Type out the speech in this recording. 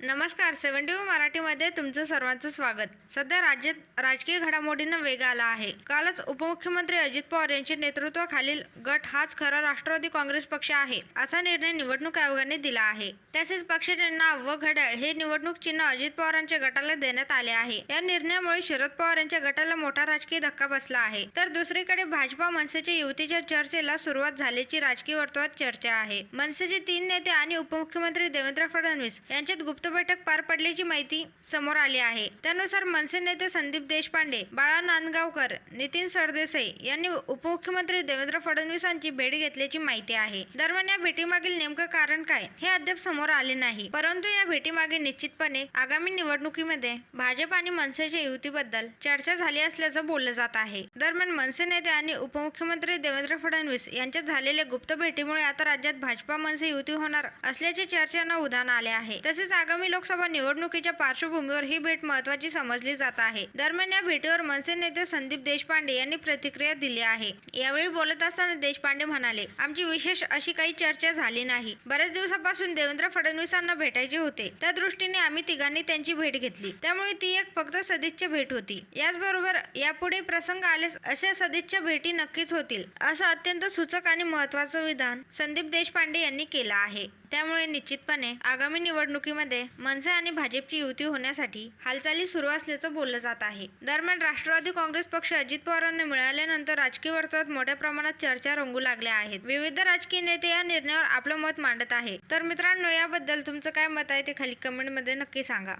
नमस्कार सेव्हन्टी मराठीमध्ये तुमचं सर्वांचं स्वागत. सध्या राज्यात राजकीय घडामोडींना वेग आला आहे. कालच उपमुख्यमंत्री अजित पवार यांच्या नेतृत्वाखालील गट हाच खरा राष्ट्रवादी काँग्रेस पक्ष आहे असा निर्णय निवडणूक आयोगाने दिला आहे. तसेच पक्षाचे नाव व घड्याळ हे निवडणूक चिन्ह अजित पवारांच्या गटाला देण्यात आले आहे. या निर्णयामुळे शरद पवार यांच्या गटाला मोठा राजकीय धक्का बसला आहे. तर दुसरीकडे भाजपा मनसेच्या युतीच्या चर्चेला सुरुवात झाल्याची राजकीय वर्तुळात चर्चा आहे. मनसेचे तीन नेते आणि उपमुख्यमंत्री देवेंद्र फडणवीस यांच्यात गुप्त बैठक पार पडल्याची माहिती समोर आली आहे. त्यानुसार मनसे नेते संदीप देशपांडे बाळा नांदगावकर नितीन सरदेसाई यांनी उपमुख्यमंत्री देवेंद्र फडणवीसांची भेट घेतल्याची माहिती आहे. दरम्यान या भेटीमागील नेमकं कारण काय हे अद्याप समोर आले नाही. परंतु या भेटीमागे निश्चितपणे आगामी निवडणुकीमध्ये भाजप आणि मनसेच्या युतीबद्दल चर्चा झाली असल्याचं बोललं जात आहे. दरम्यान मनसे नेते आणि उपमुख्यमंत्री देवेंद्र फडणवीस यांच्यात झालेल्या गुप्त भेटीमुळे आता राज्यात भाजपा मनसे युती होणार असल्याच्या चर्चांना उधाण आले आहे. तसेच आगामी लोकसभा निवडणुकीच्या पार्श्वभूमीवर ही भेट महत्वाची समजली जात आहे. दरम्यान या भेटीवर मनसे नेते संदीप देशपांडे यांनी प्रतिक्रिया दिली आहे. यावेळी बोलत असताना देशपांडे म्हणाले आमची विशेष अशी काही चर्चा झाली नाही. बऱ्याच दिवसापासून देवेंद्र फडणवीसांना भेटायचे होते. त्या दृष्टीने आम्ही तिघांनी त्यांची भेट घेतली. त्यामुळे ती एक फक्त सदिच्छा भेट होती. याचबरोबर यापुढे प्रसंग आल्यास अशा सदिच्छा भेटी नक्कीच होतील असं अत्यंत सूचक आणि महत्वाचं विधान संदीप देशपांडे यांनी केलं आहे. त्यामुळे निश्चितपणे आगामी निवडणुकीमध्ये मनसे आणि भाजपची युती होण्यासाठी हालचाली सुरू असल्याचं बोललं जात आहे. दरम्यान राष्ट्रवादी काँग्रेस पक्ष अजित पवारांना मिळाल्यानंतर राजकीय वर्तुळात मोठ्या प्रमाणात चर्चा रंगू लागल्या आहेत. विविध राजकीय नेते या निर्णयावर आपलं मत मांडत आहे तर मित्रांनो याबद्दल तुमचं काय मत आहे ते खाली कमेंटमध्ये नक्की सांगा.